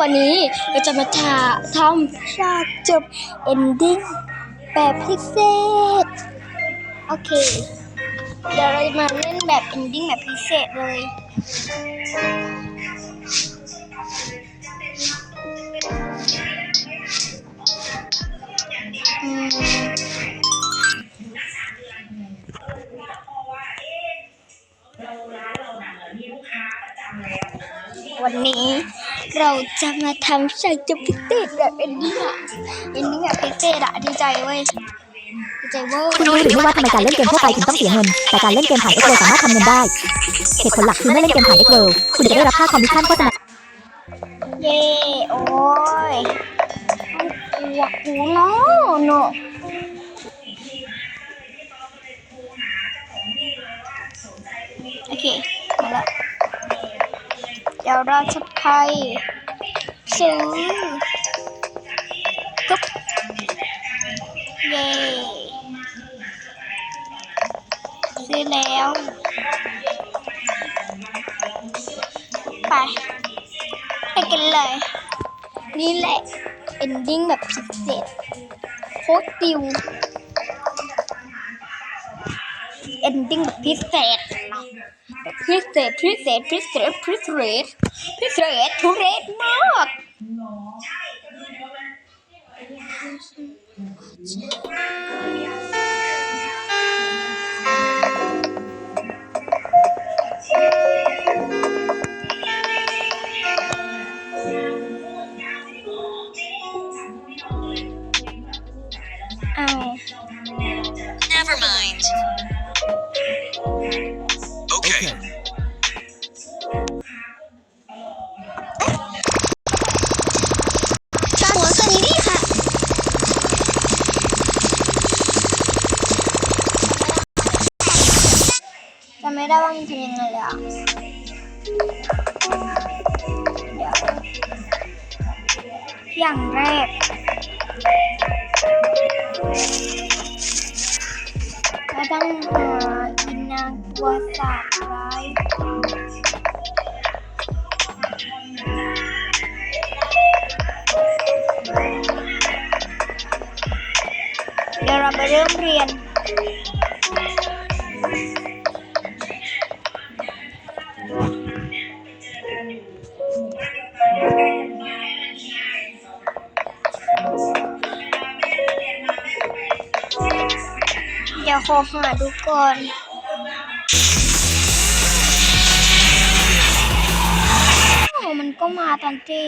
วันนี้เราจะมาทาทำฉากจบเอนดิ้งแบบพิเศษ โอเค เดี๋ยวเราจะมาเล่นแบบเอนดิ้งแบบพิเศษเลยเราร้านเราหนังมีลูกค้าประจำแล้ว วันนี้เราจะมาทำฉากจบพิเศษแบบเอ็นดี้อะเอ็นดี้แบบพิเศษอะดีใจเว้ยดีใจเว้ยคุณรู้หรือไม่ว่าทำไมการเล่นเกมทั่วไปถึงต้องเสียเงิน แต่การเล่นเกมผ่าน X World สามารถทำเงินได้ เหตุผลหลักคือเมื่อเล่นเกมผ่าน X World คุณจะได้รับค่าคอมมิชชั่นโฆษณาเย่โอ้ยเอาหัวกูเนาะเนาะโอเคมาแล้ว ดี๋ยวเราจะไปซื้อปุ๊บเย่ซื้อแล้วไปไปกันเลย นี่แหละ ending แบบพิเศษโคตรดิว ending แบบพิเศษ พิเศษพิเศษพิเศษพิเศษพิเศษทุเรศมาก ได้ว่ามันทำยังไงเลยอะอย่างแรกเราต้องหาอินนางตัวสาร้ายเดี๋ยวเราไปเริ่มเรียน เดี๋ยวขอหาดูก่อนโอ้มันก็มาทันที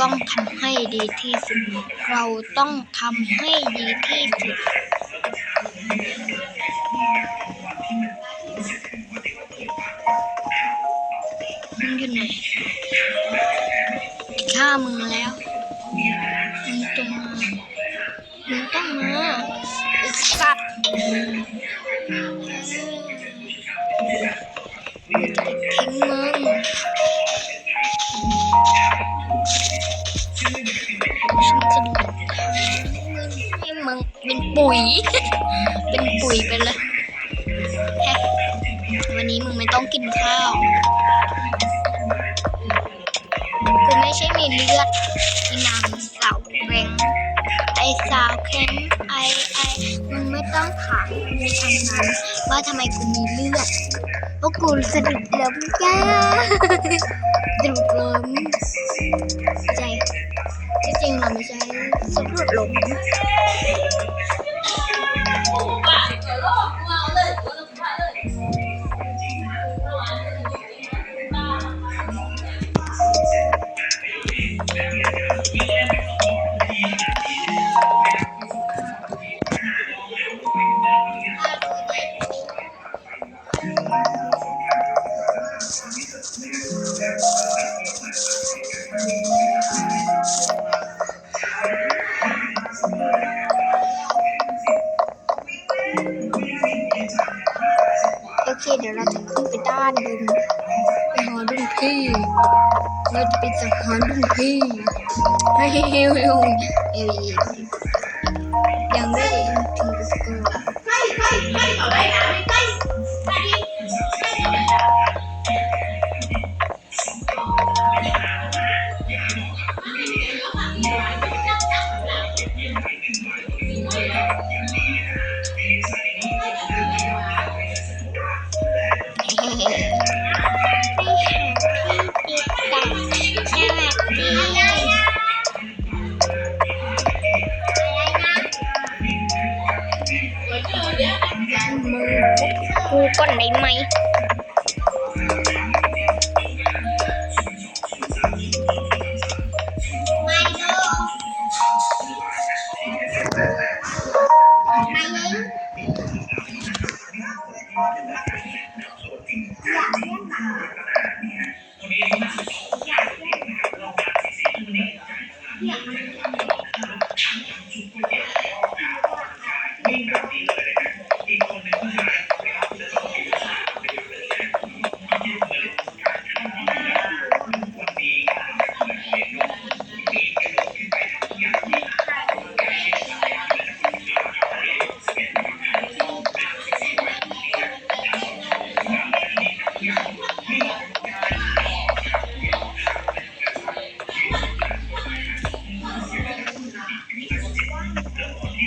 ต้องทำให้ดีที่สุด เราต้องทำให้ดีที่สุด ปุ๋ย เป็นปุ๋ยไปเลยวันนี้มึงไม่ต้องกินข้าวกูไม่ใช่มีเลือดอีนางสาวแรงไอสาวแข็งไอไอมึงไม่ต้องถามกูทางนั้นว่าทำไมกูมีเลือดเพราะกูสะดุดล้มจ้าสะดุดล้มใจจริงเราไม่ใช่สะดุดล้มูกว่าเดี๋ยวโลกมึงเอา เฮ้ยเฮ้ยเฮ้ยเฮ้ยเอ้ยยังไม่ได้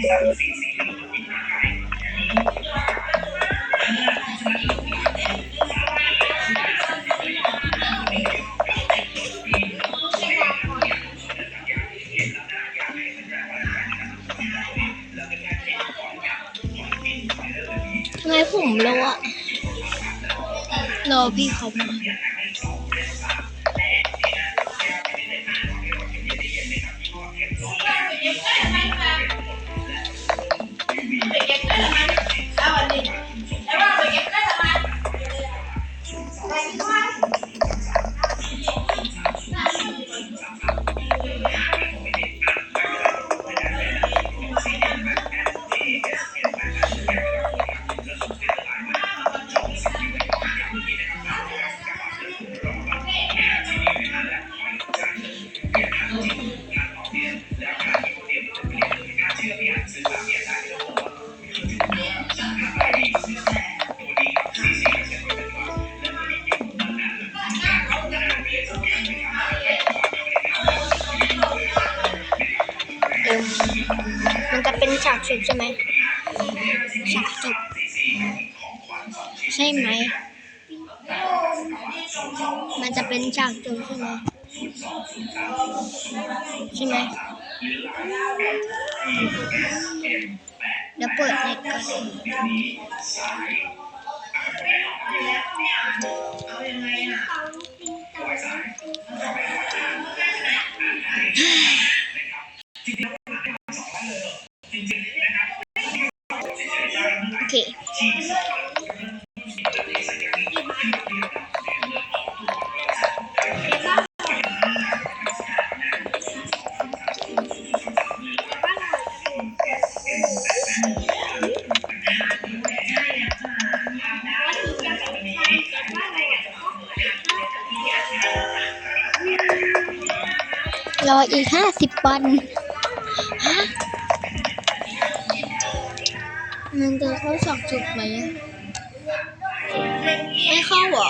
ทำไมผมเลอะรอพี่เขามา ช่ไหม มันจะเป็นฉากจบใช่ไหมใช่ไหมเดี๋ยวเปิดเน็ตก่อน รออีกห้าสิบวันฮะมันจะเข้าสองจุดไหมอะไม่เข้าหรอ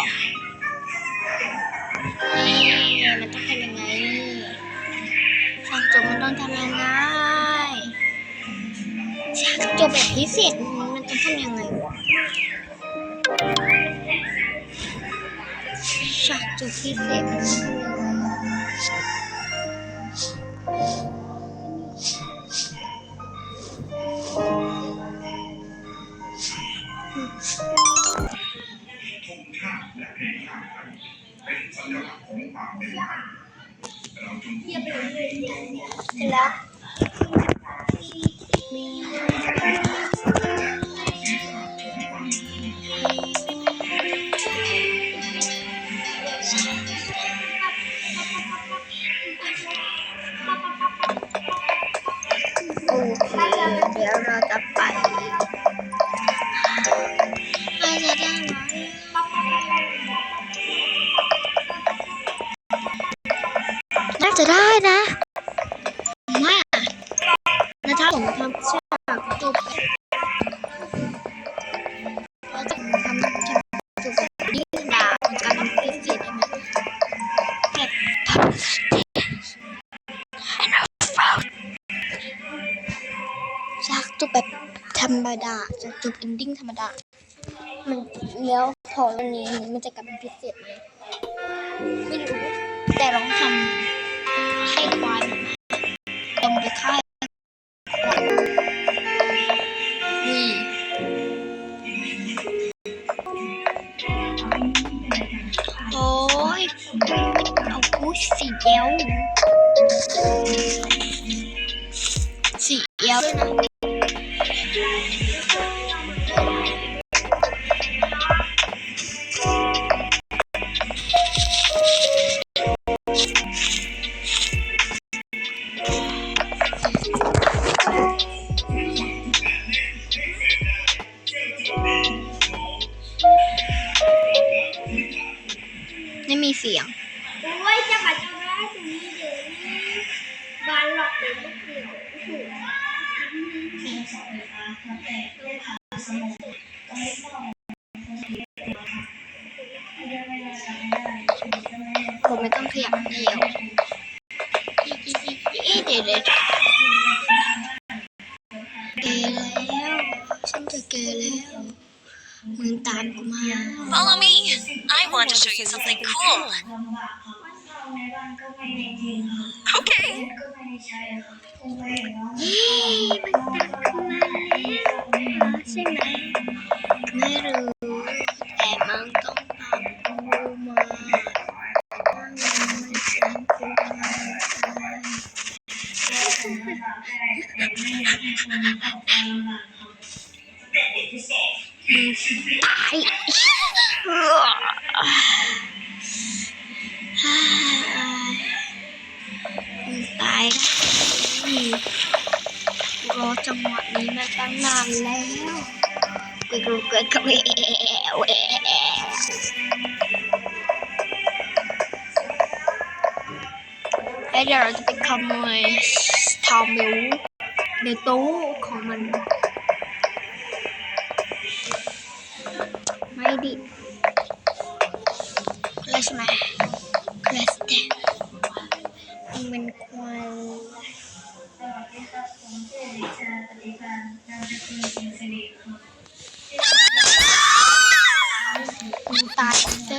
มันต้องทำยังไงสองจุดมันต้องทำยังไงฉากจบแบบพิเศษมันต้องทำยังไงวะฉากจบพิเศษ ผมทำฉากจบเราจะทำฉากจบยืดดาการทำพิเศษได้ไหมแบบฉากจบแบบธรรมดาจะจบเอนดิ้งธรรมดา มันแล้วพอวันนี้มันจะกลายเป็นพิเศษไหมไม่รู้แต่ลองทำให้ควายมันมาลงไปค่าย สีเดียวสีเดียวด้วยนะ ผมไม่ต้องขยับเดียวเดี๋ยวเดี๋ยวเกแล้วฉันจะเกแล้วมึงตามกูมา Follow me. I want to show you something cool. เกิดเกิดกับแหวแห มึง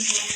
คิด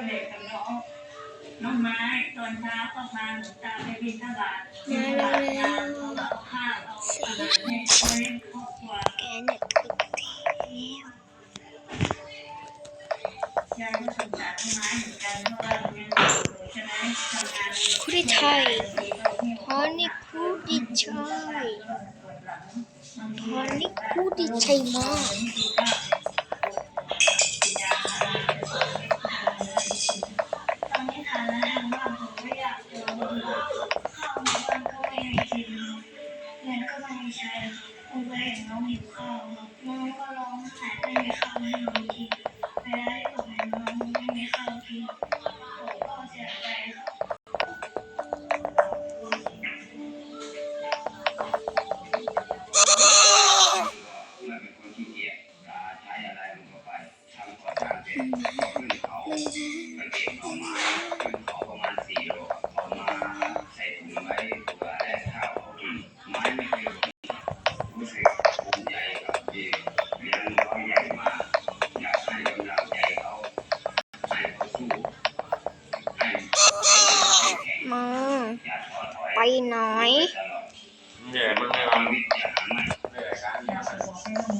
ก็เด็กกับน้องน้องไม้ตอนเช้าก็พาหลวงตาไปบินทบาทบินทบาทน้ำเขาเอาข้าวเอาอาหารให้เลี้ยงครอบครัวแกเนี่ยคือเทวยายก็สงสารน้องไม้เหมือนกันเพราะว่าเรียนอยู่ใช่ไหมทำงานคุริไทยฮอนี่คุริชัยฮอนี่คุริชัยมาก Amém.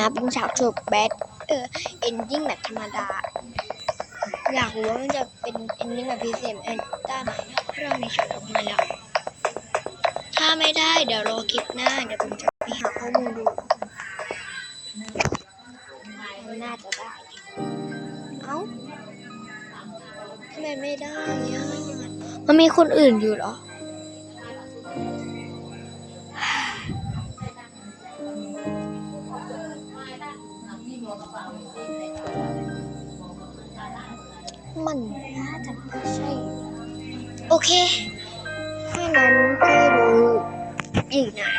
นะเป็นฉากจบแบดเออเอนดิ้งแบบธรรมดา อยากรู้ว่ามันจะเป็นเอนดิ้งแบบพิเศษเอนด้าไหนถ้าเรามีช็อตออกมาแล้ว ถ้าไม่ได้เดี๋ยวรอคลิปหน้า เดี๋ยวผมจะไปหาข้อมูลดูน่าจะได้ เอ้าทำไมไม่ได้อะมันมีคนอื่นอยู่เหรอ มันน่าจะไม่ใช่ โอเคถ้านั้นก็รู้อีกนะ